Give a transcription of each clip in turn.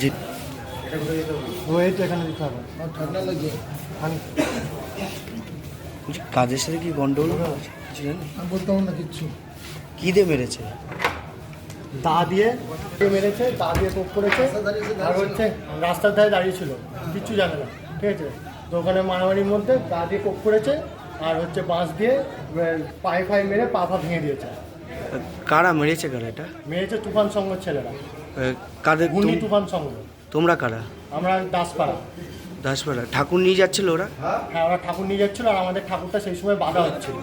জি। ও এখানে দিতে হবে। ঠান্ডা লাগে কাজের সাথে কি গন্ডগোল হয়েছে? আমি বলতে পারব না কিচ্ছু। কি দিয়ে মেরেছে? দা দিয়ে দিয়ে মেরেছে দা দিয়ে কোপ করেছে আর হচ্ছে রাস্তার ধারে দাঁড়িয়ে ছিল। কিচ্ছু জানে না। ঠিক আছে? তো ওখানে মারামারির মধ্যে দা দিয়ে কোপ করেছে আর হচ্ছে বাঁশ দিয়ে পায়ে ফায়ে মেরে পা ফা ভেঙে দিয়েছে। কারা মেরেছে কারা এটা মেরেছে তুফান সংঘের ছেলেরা। কাদের ঘূর্ণি তোম- তুফান সংঘ। তোমরা কারা? আমরা দাসপাড়া। দাসপাড়া। ঠাকুর নিয়ে যাচ্ছিল ওরা? হ্যাঁ ওরা ঠাকুর নিয়ে যাচ্ছিল আর আমাদের ঠাকুরটা সেই সময় বাধা হচ্ছিল।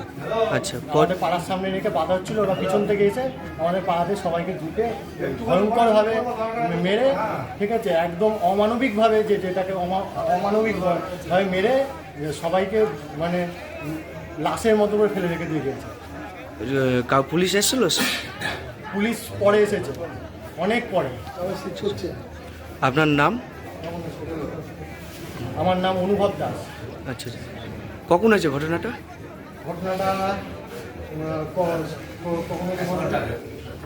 আচ্ছা ক- আমাদের পাড়ার সামনে রেখে বাধা হচ্ছিল ওরা পিছন থেকে এসে আমাদের পাড়াতে সবাইকে ঢুকে ভয়ঙ্করভাবে মেরে ঠিক আছে একদম অমানবিকভাবে যে যেটাকে অমা- অমানবিকভাবে মেরে সবাইকে মানে লাশের মতো করে ফেলে রেখে দিয়ে গেছে। এ, কা- পুলিশ এসেছিল? পুলিশ পরে এসেছে। অনেক পরে। আপনার নাম? আমার নাম অনুভব দাস। আচ্ছা আচ্ছা। কখন আছে ঘটনাটা? ঘটনাটা?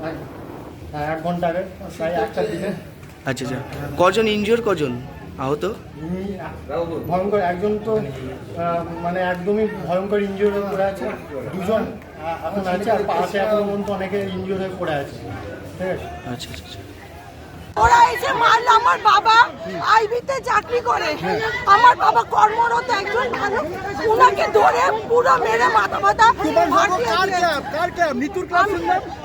এক- হ্যাঁ এক ঘণ্টা আগে প্রায় একটার দিকে আচ্ছা আচ্ছা। কজন ইনজিওর কজন আহত? ভয়ঙ্কর একজন তো মানে একদমই ভয়ঙ্কর হয়ে পড়ে আছে। দুজন। এখন আছে আর পাশে এখনও পর্যন্ত অনেকে ইনজিওর হয়ে পড়ে আছে। ঠিক আছে? আচ্ছা আচ্ছা আচ্ছা। ওরা এসে মারলো আমার বাবা আইবিতে চাকরি করে। আমার বাবা কর্মরত একজন ভালো উনাকে ধরে পুরো মেরে মাথা মাথা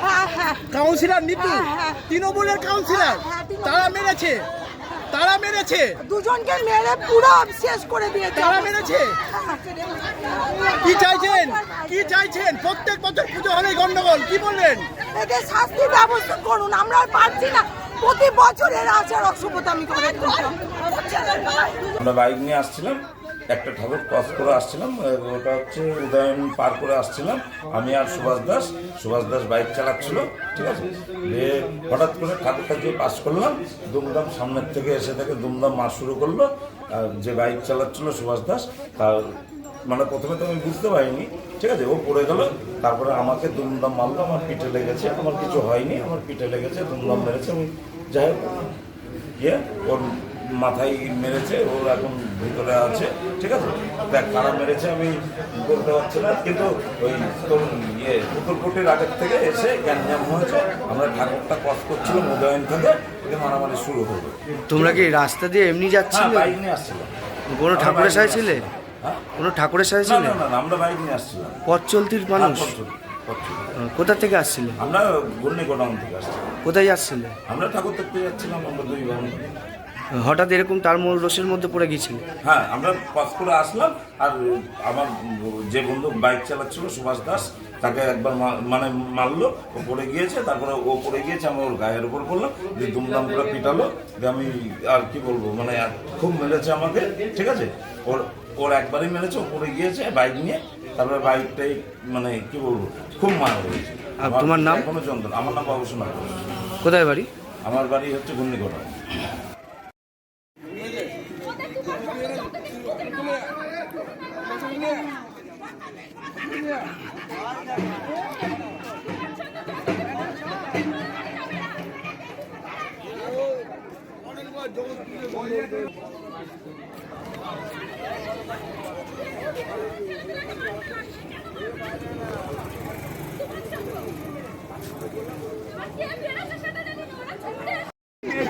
হ্যাঁ হ্যাঁ। কাউন্সিলর নিতু হ্যাঁ। তৃণমূলের কাউন্সিলর। তারা মেরেছে? তারা মেরেছে। দুজনকে মেরে পুরো শেষ করে দিয়ে তারা মেরেছে। কি চাইছেন? কি চাইছেন? প্রত্যেক বছর পুজো হলে গন্ডগোল কি বললেন? এদের শাস্তি ব্যবস্থা করুন আমরা আর পারছি না। প্রতি বছর এরা আচার অসভ্যতামি করে আমরা বাইক নিয়ে আসছিলাম। একটা ঠাকুর ক্রস করে আসছিলাম ওটা হচ্ছে উদয়ন পার করে আসছিলাম। আমি আর সুভাষ দাস সুভাষ দাস বাইক চালাচ্ছিল, ঠিক আছে? দিয়ে হঠাৎ করে ঠাকুরটা যে পাস করলাম, দুমদাম সামনের থেকে এসে থেকে দুমদাম মার শুরু করল। আর যে বাইক চালাচ্ছিল সুভাষ দাস, তার মানে প্রথমে তো আমি বুঝতে পারিনি, ঠিক আছে? ও পড়ে গেল, তারপরে আমাকে দুমদাম মারলো, আমার পিঠে লেগেছে, আমার কিছু হয়নি, আমার পিঠে লেগেছে, দুমদাম মেরেছে, আমি যাই হোক ইয়ে ওর মাথায় মেরেছে ওর এখন ভিতরে আছে ঠিক আছে? দেখ কারা মেরেছে আমি বলতে পারছি না কিন্তু ওই তোর ইয়ে উত্তরকোটের আগের থেকে এসে গ্যাঞ্জাম হয়েছে। আমরা ঠাকুরটা কস করছিলাম উদয়ন থেকে মারামারি শুরু হলো। তোমরা কি রাস্তা দিয়ে এমনি হ্যাঁ যাচ্ছিলে? বাইক নিয়ে আসছিলাম। কোনো ঠাকুরের সাথে ছিলে? হ্যাঁ? কোনো ঠাকুরের সাথে না ছিলে? না আমরা বাইক নিয়ে আসছিলাম। পথ চলতির মানুষ? হ্যাঁ। আহ, কোথা থেকে আসছিলে? আমরা গুন্নি গোডাউন থেকে আসছিলাম। কোথায় যাচ্ছিলে? আমরা ঠাকুর দেখতে যাচ্ছিলাম আমরা দুই বোন। হঠাৎ এরকম তারমূল রসের মধ্যে পড়ে গিয়েছিলে। হ্যাঁ আমরা পাস করে আসলাম আর আমার যে বন্ধু বাইক চালাচ্ছিল সুভাষ দাস তাকে একবার মানে মারলো ও পড়ে গিয়েছে তারপরে ও পড়ে গিয়েছে আমি ওর গায়ের উপর পড়লাম দিয়ে দুমদাম করে পিটালো দিয়ে আমি আর কি বলব মানে খুব মেরেছে আমাকে ঠিক আছে? ওর ওর একবারই মেরেছে ও পড়ে গিয়েছে বাইক নিয়ে তারপরে বাইকটাই মানে কি বলব খুব মার হয়েছে তোমার নাম? কোনো যন্ত্রণা আমার নাম বাবু সোনা কোথায় বাড়ি? আমার বাড়ি হচ্ছে ঘূর্ণিঘটা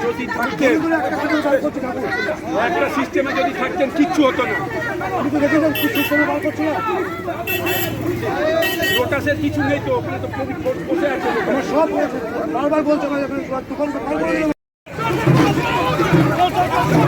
যদি থাকতেন একটা সিস্টেমে যদি থাকতেন, কিচ্ছু হতো না। লোটাসের কিছু নেই তো, ওখানে তো কোভিড বসে আছে। সব বারবার Go, go, go, go!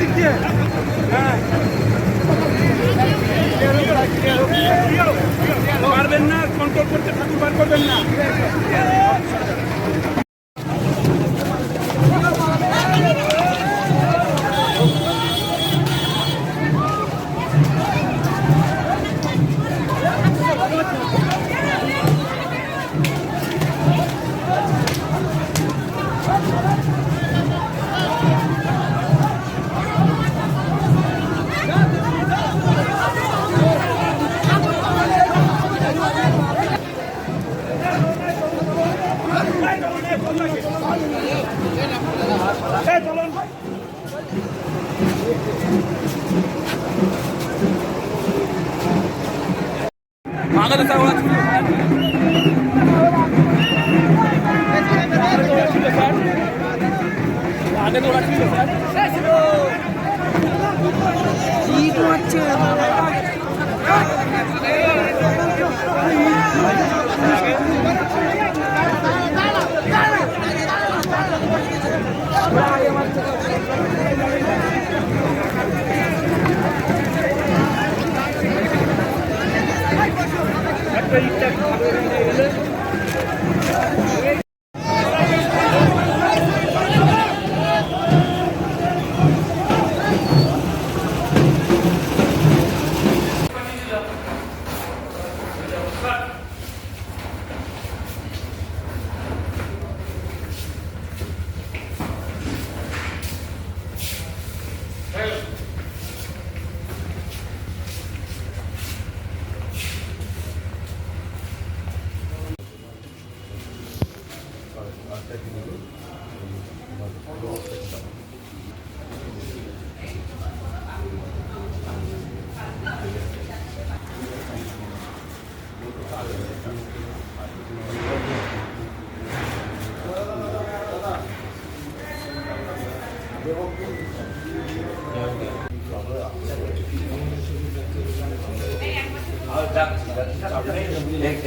দিক দিয়ে পারবেন না কন্ট্রোল করতে ঠাকুর বার করবেন না। বাংলাদেশ স্যার ওরা ছিল স্যার আগে তো ওরা ছিল স্যার একটা ইটটা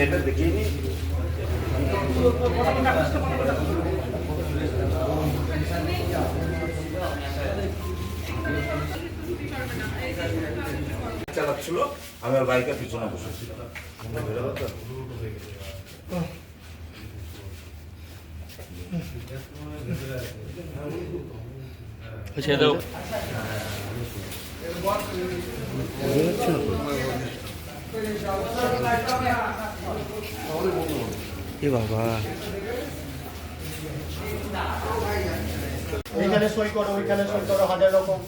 এটা দেখিয়ে নিই চালাচ্ছিল। আমি আর বাইকের পিছনে বসেছি এ বাবা। এইখানে সই করো ওইখানে সই করো হাজার রকম।